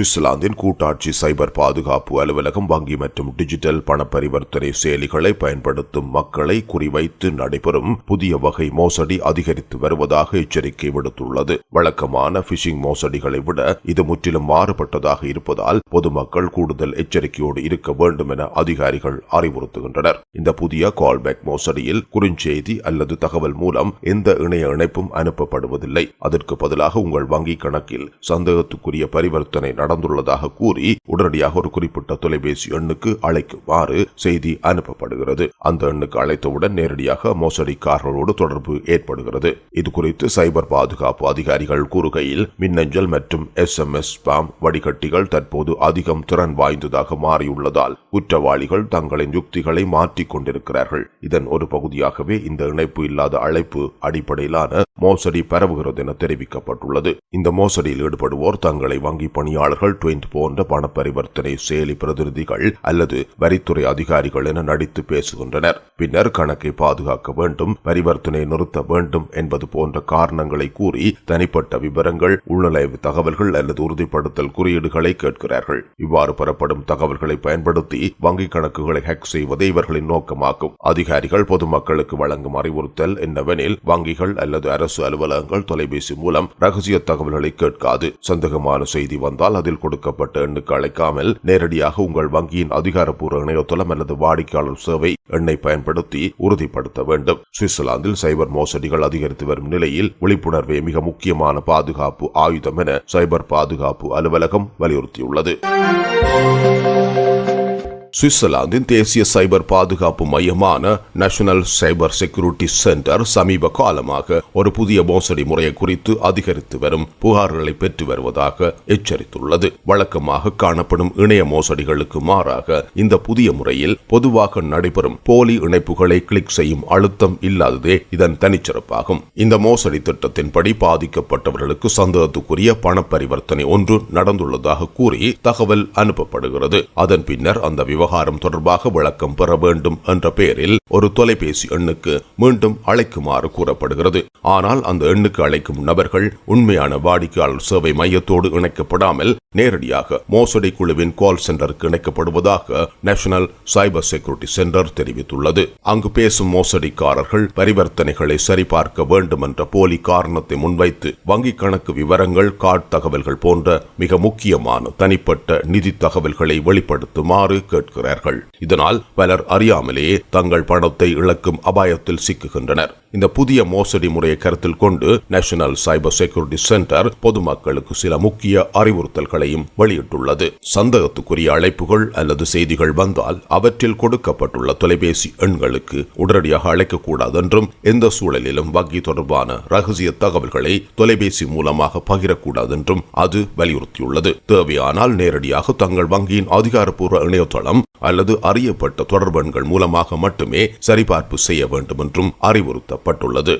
சுவிட்சர்லாந்தின் கூட்டாட்சி சைபர் பாதுகாப்பு அலுவலகம் வங்கி மற்றும் டிஜிட்டல் பண பரிவர்த்தனை செயலிகளை பயன்படுத்தும் மக்களை குறிவைத்து நடைபெறும் புதிய வகை மோசடி அதிகரித்து வருவதாக எச்சரிக்கை விடுத்துள்ளது. வழக்கமான பிஷிங் மோசடிகளை விட இது முற்றிலும் மாறுபட்டதாக இருப்பதால் பொதுமக்கள் கூடுதல் எச்சரிக்கையோடு இருக்க வேண்டும் என அதிகாரிகள் அறிவுறுத்துகின்றனர். இந்த புதிய கால்பேக் மோசடியில் குறுஞ்செய்தி அல்லது தகவல் மூலம் எந்த இணைய இணைப்பும் அனுப்பப்படுவதில்லை. அதற்கு பதிலாக உங்கள் வங்கி கணக்கில் சந்தேகத்துக்குரிய பரிவர்த்தனை நடந்துள்ளதாக கூறி உடனடியாக ஒரு குறிப்பிட்ட தொலைபேசி எண்ணுக்கு அழைக்குமாறு செய்தி அனுப்பப்படுகிறது. அந்த எண்ணுக்கு அழைத்தவுடன் நேரடியாக மோசடிக்காரர்களோடு தொடர்பு ஏற்படுகிறது. இது குறித்து சைபர் பாதுகாப்பு அதிகாரிகள் கூறுகையில் மின்னஞ்சல் மற்றும் எஸ் எம் எஸ் ஸ்பாம் வடிகட்டிகள் தற்போது அதிகம் திறன் வாய்ந்ததாக மாறியுள்ளதால் குற்றவாளிகள் தங்களின் யுக்திகளை மாற்றிக் கொண்டிருக்கிறார்கள். இதன் ஒரு பகுதியாகவே இந்த இணைப்பு இல்லாத அழைப்பு அடிப்படையிலான மோசடி பரவுகிறது என தெரிவிக்கப்பட்டுள்ளது. இந்த மோசடியில் ஈடுபடுவோர் தங்களை வங்கி பணியாளர் பணியாளர்கள் ட்விண்ட் போன்ற பண பரிவர்த்தனை செயலி பிரதிநிதிகள் அல்லது வரித்துறை அதிகாரிகள் என நடித்து பேசுகின்றனர். பின்னர் கணக்கை பாதுகாக்க வேண்டும் பரிவர்த்தனை நிறுத்த வேண்டும் என்பது போன்ற காரணங்களை கூறி தனிப்பட்ட விவரங்கள் உள்நுழைவு தகவல்கள் அல்லது உறுதிப்படுத்தல் குறியீடுகளை கேட்கிறார்கள். இவ்வாறு பெறப்படும் தகவல்களை பயன்படுத்தி வங்கி கணக்குகளை ஹேக் செய்வதே இவர்களின் நோக்கமாகும். அதிகாரிகள் பொதுமக்களுக்கு வழங்கும் அறிவுறுத்தல் என்னவெனில் வங்கிகள் அல்லது அரசு அலுவலகங்கள் தொலைபேசி மூலம் ரகசிய தகவல்களை கேட்காது. சந்தேகமான செய்தி வந்தால் அதில் கொடுக்கப்பட்ட எண்ணுக்கு அழைக்காமல் நேரடியாக உங்கள் வங்கியின் அதிகாரப்பூர்வ இணையதளம் அல்லது வாடிக்கையாளர் சேவை எண்ணை பயன்படுத்தி உறுதிப்படுத்த வேண்டும். சுவிட்சர்லாந்தில் சைபர் மோசடிகள் அதிகரித்து வரும் நிலையில் விழிப்புணர்வே மிக முக்கியமான பாதுகாப்பு ஆயுதம் என சைபர் பாதுகாப்பு அலுவலகம் வலியுறுத்தியுள்ளது. சுவிட்சர்லாந்தின் தேசிய சைபர் பாதுகாப்பு மையமான நேஷனல் சைபர் செக்யூரிட்டி சென்டர் சமீப காலமாக ஒரு புதிய மோசடி முறையை குறித்து அதிகரித்து வரும் புகார்களை பெற்று வருவதாக எச்சரித்துள்ளது. வழக்கமாக காணப்படும் இணைய மோசடிகளுக்கு மாறாக இந்த புதிய முறையில் பொதுவாக நடைபெறும் போலி இணைப்புகளை கிளிக் செய்யும் அழுத்தம் இல்லாததே இதன் தனிச்சிறப்பாகும். இந்த மோசடி திட்டத்தின்படி பாதிக்கப்பட்டவர்களுக்கு சந்தேகத்துக்குரிய பண பரிவர்த்தனை ஒன்று நடந்துள்ளதாக கூறி தகவல் அனுப்பப்படுகிறது. அதன் பின்னர் அந்த விவகாரம் தொடர்பாக விளக்கம் பெற வேண்டும் என்ற பெயரில் ஒரு தொலைபேசி எண்ணுக்கு மீண்டும் அழைக்குமாறு கூறப்படுகிறது. ஆனால் அந்த எண்ணுக்கு அழைக்கும் நபர்கள் உண்மையான வாடிக்கையாளர் சேவை மையத்தோடு இணைக்கப்படாமல் நேரடியாக மோசடி குழுவின் கால் சென்டருக்கு இணைக்கப்படுவதாக நேஷனல் சைபர் செக்யூரிட்டி சென்டர் தெரிவித்துள்ளது. அங்கு பேசும் மோசடிக்காரர்கள் பரிவர்த்தனைகளை சரிபார்க்க வேண்டும் என்ற போலி காரணத்தை முன்வைத்து வங்கிக் கணக்கு விவரங்கள் கார்டு தகவல்கள் போன்ற மிக முக்கியமான தனிப்பட்ட நிதி தகவல்களை வெளிப்படுத்துமாறு கேட்கிறார்கள். இதனால் பலர் அறியாமலேயே தங்கள் பணத்தை இழக்கும் அபாயத்தில் சிக்குகின்றனர். இந்த புதிய மோசடி முறையை கருத்தில் கொண்டு நேஷனல் சைபர் செக்யூரிட்டி சென்டர் பொதுமக்களுக்கு சில முக்கிய அறிவுறுத்தல்களையும் வெளியிட்டுள்ளது. சந்தேகத்துக்குரிய அழைப்புகள் அல்லது செய்திகள் வந்தால் அவற்றில் கொடுக்கப்பட்டுள்ள தொலைபேசி எண்களுக்கு உடனடியாக அழைக்கக்கூடாது என்றும் எந்த சூழலிலும் வங்கி தொடர்பான ரகசிய தகவல்களை தொலைபேசி மூலமாக பகிரக்கூடாது என்றும் அது வலியுறுத்தியுள்ளது. தேவையானால் நேரடியாக தங்கள் வங்கியின் அதிகாரப்பூர்வ இணையதளம் அல்லது அறியப்பட்ட தொடர்பெண்கள் மூலமாக மட்டுமே சரிபார்ப்பு செய்ய வேண்டும் என்றும் அறிவுறுத்தப்பட்டுள்ளது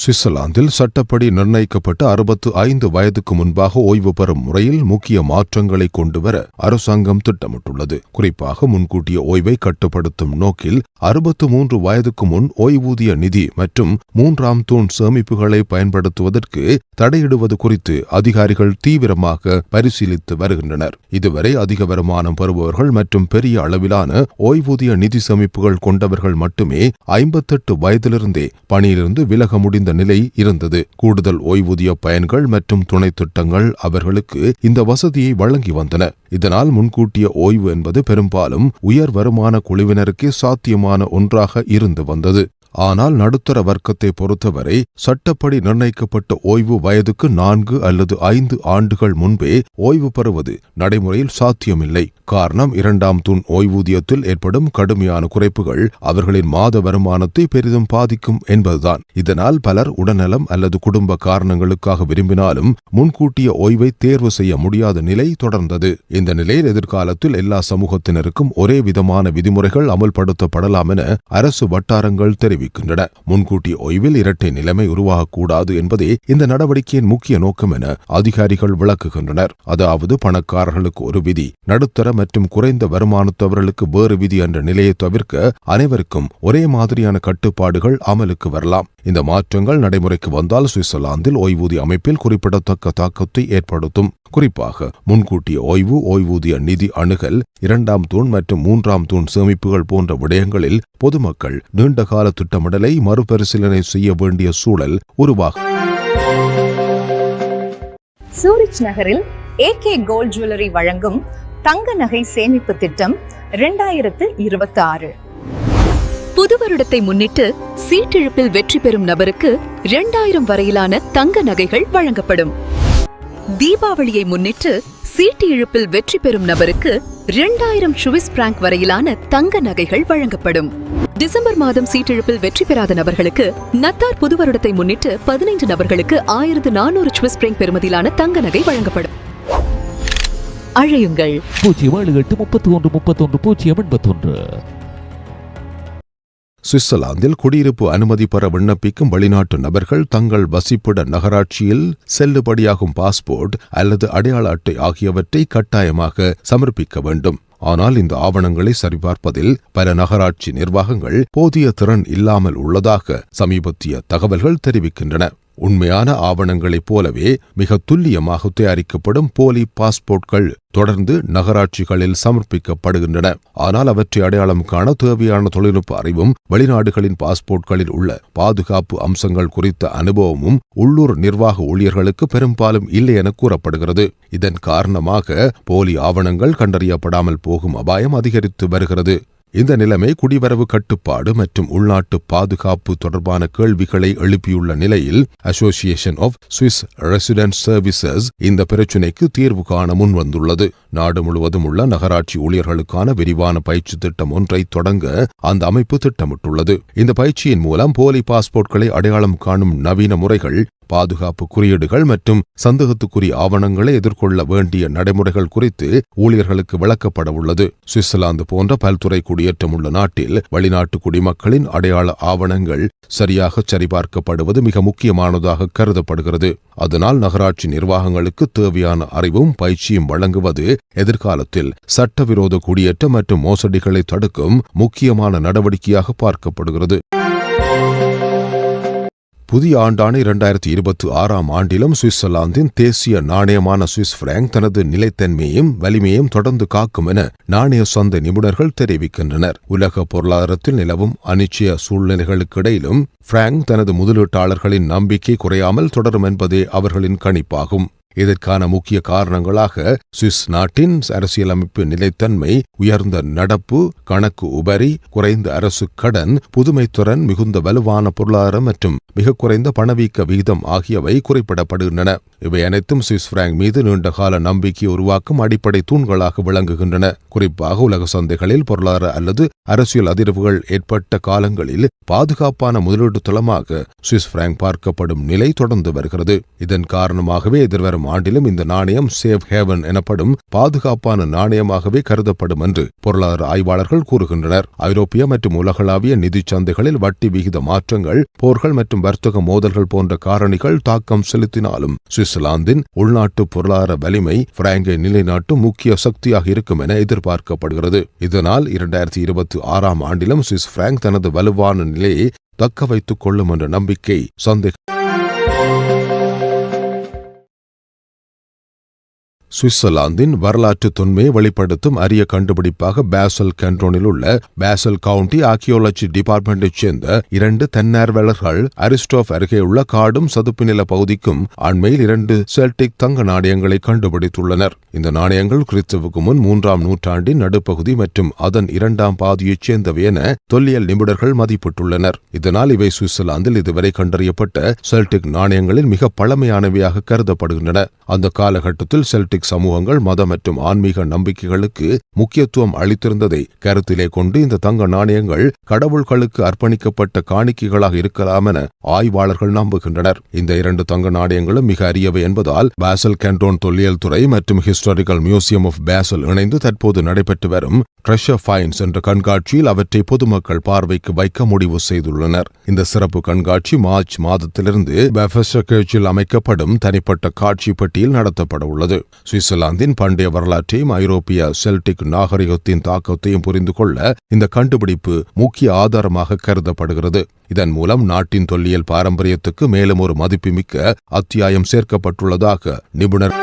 சுவிட்சர்லாந்தில் சட்டப்படி நிர்ணயிக்கப்பட்ட அறுபத்து ஐந்து வயதுக்கு முன்பாக ஓய்வு பெறும் முறையில் முக்கிய மாற்றங்களை கொண்டுவர அரசாங்கம் திட்டமிட்டுள்ளது. குறிப்பாக முன்கூட்டிய ஓய்வை கட்டுப்படுத்தும் நோக்கில் அறுபத்து மூன்று வயதுக்கு முன் ஓய்வூதிய நிதி மற்றும் மூன்றாம் தூண் சேமிப்புகளை பயன்படுத்துவதற்கு தடையிடுவது குறித்து அதிகாரிகள் தீவிரமாக பரிசீலித்து வருகின்றனர். இதுவரை அதிக வருமானம் பெறுபவர்கள் மற்றும் பெரிய அளவிலான ஓய்வூதிய நிதி சேமிப்புகள் கொண்டவர்கள் மட்டுமே ஐம்பத்தெட்டு வயதிலிருந்தே பணியிலிருந்து விலக முடிந்த நிலை இருந்தது. கூடுதல் ஓய்வூதிய பயன்கள் மற்றும் துணை திட்டங்கள் அவர்களுக்கு இந்த வசதியை வழங்கி வந்தன. இதனால் முன்கூட்டிய ஓய்வு என்பது பெரும்பாலும் உயர் வருமான குழுவினருக்கே சாத்தியமான ஒன்றாக இருந்து வந்தது. ஆனால் நடுத்தர வர்க்கத்தை பொறுத்தவரை சட்டப்படி நிர்ணயிக்கப்பட்ட ஓய்வு வயதுக்கு நான்கு அல்லது ஐந்து ஆண்டுகள் முன்பே ஓய்வு பெறுவது நடைமுறையில் சாத்தியமில்லை. காரணம் இரண்டாம் தூண் ஓய்வூதியத்தில் ஏற்படும் கடுமையான குறைப்புகள் அவர்களின் மாத வருமானத்தை பெரிதும் பாதிக்கும் என்பதுதான். இதனால் பலர் உடல்நலம் அல்லது குடும்ப காரணங்களுக்காக விரும்பினாலும் முன்கூட்டிய ஓய்வை தேர்வு செய்ய முடியாத நிலை தொடர்ந்தது. இந்த நிலையில் எதிர்காலத்தில் எல்லா சமூகத்தினருக்கும் ஒரே விதமான விதிமுறைகள் அமல்படுத்தப்படலாம் என அரசு வட்டாரங்கள் தெரிவிக்கின்றன முன்கூட்டிய ஓய்வில் இரட்டை நிலைமை உருவாகக்கூடாது என்பதே இந்த நடவடிக்கையின் முக்கிய நோக்கம் என அதிகாரிகள் விளக்குகின்றனர். அதாவது பணக்காரர்களுக்கு ஒரு விதி நடுத்தர மற்றும் குறைந்த வருமானத்தவர்களுக்கு வேறு விதி என்ற நிலையை தவிர்க்க அனைவருக்கும் ஒரே மாதிரியான கட்டுப்பாடுகள் அமலுக்கு வரலாம். இந்த மாற்றங்கள் நடைமுறைக்கு வந்தால் சுவிட்சர்லாந்தில் ஓய்வூதிய அமைப்பில் குறிப்பிடத்தக்க தாக்கத்தை ஏற்படுத்தும். குறிப்பாக முன்கூட்டிய ஓய்வு ஓய்வூதிய நிதி அணுகல் இரண்டாம் தூண் மற்றும் மூன்றாம் தூண் சேமிப்புகள் போன்ற விடயங்களில் பொதுமக்கள் நீண்டகால திட்டமிடலை மறுபரிசீலனை செய்ய வேண்டிய சூழல் உருவாகும். சூரிச் நகரில் ஏகே கோல்ட் ஜுவல்லரி வழங்கும் தங்க நகை சேமிப்பு திட்டம் இரண்டாயிரத்து இருபத்தி ஆறு புது வருடத்தை முன்னிட்டு சீட்டிழுப்பில் வெற்றி பெறும் நபருக்கு இரண்டாயிரம் வரையிலான தங்க நகைகள் வழங்கப்படும். தீபாவளியை முன்னிட்டு சீட்டு இழுப்பில் வெற்றி பெறும் நபருக்கு இரண்டாயிரம் சுவிஸ் பிராங்க் வரையிலான தங்க நகைகள் வழங்கப்படும். டிசம்பர் மாதம் சீட்டிழப்பில் வெற்றி பெறாத நபர்களுக்கு நத்தார் புது வருடத்தை முன்னிட்டு பதினைந்து நபர்களுக்கு ஆயிரத்து நானூறு சுவிஸ் பிராங்க் பெறுமதியிலான தங்க நகை வழங்கப்படும். அழையுங்கள். பூஜ்ஜியம் ஏழு எட்டு முப்பத்தி ஒன்று முப்பத்தொன்று பூஜ்ஜியம் எண்பத்தொன்று. சுவிட்சர்லாந்தில் குடியிருப்பு அனுமதி பெற விண்ணப்பிக்கும் வெளிநாட்டு நபர்கள் தங்கள் வசிப்பிட நகராட்சியில் செல்லுபடியாகும் பாஸ்போர்ட் அல்லது அடையாள அட்டை ஆகியவற்றை கட்டாயமாக சமர்ப்பிக்க வேண்டும். ஆனால் இந்த ஆவணங்களை சரிபார்ப்பதில் பல நகராட்சி நிர்வாகங்கள் போதிய திறன் இல்லாமல் உள்ளதாக சமீபத்திய தகவல்கள் தெரிவிக்கின்றன. உண்மையான ஆவணங்களைப் போலவே மிக துல்லியமாக தயாரிக்கப்படும் போலி பாஸ்போர்ட்கள் தொடர்ந்து நகராட்சிகளில் சமர்ப்பிக்கப்படுகின்றன. ஆனால் அவற்றை அடையாளம் காண தேவையான தொழில்நுட்ப அறிவும் வெளிநாடுகளின் பாஸ்போர்ட்களில் உள்ள பாதுகாப்பு அம்சங்கள் குறித்த அனுபவமும் உள்ளூர் நிர்வாக ஊழியர்களுக்கு பெரும்பாலும் இல்லை என கூறப்படுகிறது. இதன் காரணமாக போலி ஆவணங்கள் கண்டறியப்படாமல் போகும் அபாயம் அதிகரித்து வருகிறது. இந்த நிலைமை குடிவரவு கட்டுப்பாடு மற்றும் உள்நாட்டு பாதுகாப்பு தொடர்பான கேள்விகளை எழுப்பியுள்ள நிலையில் association of Swiss resident services இந்த பிரச்சினைக்கு தீர்வு காண முன்வந்துள்ளது. நாடு முழுவதும் உள்ள நகராட்சி ஊழியர்களுக்கான விரிவான பயிற்சி திட்டம் ஒன்றை தொடங்க அந்த அமைப்பு திட்டமிட்டுள்ளது. இந்த பயிற்சியின் மூலம் போலி பாஸ்போர்ட்களை அடையாளம் காணும் நவீன முறைகள் பாதுகாப்பு குறியீடுகள் மற்றும் சந்தேகத்துக்குரிய ஆவணங்களை எதிர்கொள்ள வேண்டிய நடைமுறைகள் குறித்து ஊழியர்களுக்கு விளக்கப்பட உள்ளது. சுவிட்சர்லாந்து போன்ற பல்துறை குடியேற்றம் உள்ள நாட்டில் வெளிநாட்டு குடிமக்களின் அடையாள ஆவணங்கள் சரியாக சரிபார்க்கப்படுவது மிக முக்கியமானதாக கருதப்படுகிறது. அதனால் நகராட்சி நிர்வாகங்களுக்கு தேவையான அறிவும் பயிற்சியும் வழங்குவது எதிர்காலத்தில் சட்டவிரோத குடியேற்றம் மற்றும் மோசடிகளை தடுக்கும் முக்கியமான நடவடிக்கையாக பார்க்கப்படுகிறது. புதிய ஆண்டான இரண்டாயிரத்தி இருபத்தி ஆறாம் ஆண்டிலும் சுவிட்சர்லாந்தின் தேசிய நாணயமான சுவிஸ் பிராங்க் தனது நிலைத்தன்மையும் வலிமையும் தொடர்ந்து காக்கும் என நாணய சந்தை நிபுணர்கள் தெரிவிக்கின்றனர். உலக பொருளாதாரத்தில் நிலவும் அனிச்சய சூழ்நிலைகளுக்கிடையிலும் பிராங்க் தனது முதலீட்டாளர்களின் நம்பிக்கை குறையாமல் தொடரும் என்பதே அவர்களின் கணிப்பாகும். இதற்கான முக்கிய காரணங்களாக சுவிஸ் நாட்டின் அரசியலமைப்பு நிலைத்தன்மை உயர்ந்த நடப்பு கணக்கு உபரி குறைந்த அரசு கடன் புதுமைத்துறன் மிகுந்த வலுவான பொருளாதாரம் மற்றும் மிக குறைந்த பணவீக்க விகிதம் ஆகியவை குறிப்பிடப்படுகின்றன. இவை அனைத்தும் சுவிஸ் பிராங்க் மீது நீண்டகால நம்பிக்கை உருவாக்கும் அடிப்படை தூண்களாக விளங்குகின்றன. குறிப்பாக உலக சந்தைகளில் பொருளாதார அல்லது அரசியல் அதிர்வுகள் ஏற்பட்ட காலங்களில் பாதுகாப்பான முதலீட்டு தளமாக சுவிஸ் பிராங்க் பார்க்கப்படும் நிலை தொடர்ந்து வருகிறது. இதன் காரணமாகவே எதிர்வரும் ஆண்டிலும் இந்த நாணயம் சேவ் ஹேவன் எனப்படும் பாதுகாப்பான நாணயமாகவே கருதப்படும் என்று பொருளாதார ஆய்வாளர்கள் கூறுகின்றனர். ஐரோப்பிய மற்றும் உலகளாவிய நிதி சந்தைகளில் வட்டி விகித மாற்றங்கள் போர்கள் மற்றும் வர்த்தக மோதல்கள் போன்ற காரணிகள் தாக்கம் செலுத்தினாலும் சுவிட்சர்லாந்தின் உள்நாட்டு பொருளாதார வலிமை பிராங்கை நிலைநாட்டும் முக்கிய சக்தியாக இருக்கும் என எதிர்பார்க்கப்படுகிறது. இதனால் இரண்டாயிரத்தி இருபத்தி ஆறாம் ஆண்டிலும் சுவிஸ் பிராங்க் தனது வலுவான நிலையை தக்க வைத்துக் கொள்ளும் என்ற நம்பிக்கை சந்தேகம் சுவிட்சர்லாந்தின் வரலாற்று தொன்மையை வெளிப்படுத்தும் அரிய கண்டுபிடிப்பாக பேசல் கண்ட்ரோனில் உள்ள பேசல் கவுண்டி ஆர்கியோலஜி டிபார்ட்மெண்டைச் சேர்ந்த இரண்டு தன்னார்வலர்கள் அரிஸ்டோப் அருகே உள்ள காடும் சதுப்பு நில பகுதிக்கும் அண்மையில் இரண்டு செல்டிக் தங்க நாணயங்களை கண்டுபிடித்துள்ளனர். இந்த நாணயங்கள் கிறிஸ்துவுக்கு முன் மூன்றாம் நூற்றாண்டின் நடுப்பகுதி மற்றும் அதன் இரண்டாம் பாதியைச் சேர்ந்தவை என தொல்லியல் நிபுணர்கள் மதிப்பிட்டுள்ளனர். இதனால் இவை சுவிட்சர்லாந்தில் இதுவரை கண்டறியப்பட்ட செல்டிக் நாணயங்களில் மிக பழமையானவையாக கருதப்படுகின்றன. அந்த காலகட்டத்தில் செல்டிக் சமூகங்கள் மத மற்றும் ஆன்மீக நம்பிக்கைகளுக்கு முக்கியத்துவம் அளித்திருந்ததை கருத்திலே கொண்டு இந்த தங்க நாணயங்கள் கடவுள்களுக்கு அர்ப்பணிக்கப்பட்ட காணிக்கைகளாக இருக்கலாம் என ஆய்வாளர்கள் நம்புகின்றனர். இந்த இரண்டு தங்க நாணயங்களும் மிக அரியவை என்பதால் பாசல் கேண்டோன் தொல்லியல் துறை மற்றும் ஹிஸ்டாரிக்கல் மியூசியம் ஆஃப் பேசல் இணைந்து தற்போது நடைபெற்று வரும் ட்ரெஷர் ஃபைன்ஸ் என்ற கண்காட்சியில் அவற்றை பொதுமக்கள் பார்வைக்கு வைக்க முடிவு செய்துள்ளனர். இந்த சிறப்பு கண்காட்சி மார்ச் மாதத்திலிருந்து பெஃபஸ்டர்கில் அமைக்கப்படும் தனிப்பட்ட காட்சி பெட்டியில் நடத்தப்பட உள்ளது. சுவிட்சர்லாந்தின் பண்டைய வரலாற்றையும் ஐரோப்பிய செல்டிக் நாகரிகத்தின் தாக்கத்தையும் புரிந்து கொள்ள இந்த கண்டுபிடிப்பு முக்கிய ஆதாரமாக கருதப்படுகிறது. இதன் மூலம் நாட்டின் தொல்லியல் பாரம்பரியத்துக்கு மேலும் ஒரு மதிப்புமிக்க அத்தியாயம் சேர்க்கப்பட்டுள்ளதாக நிபுணர்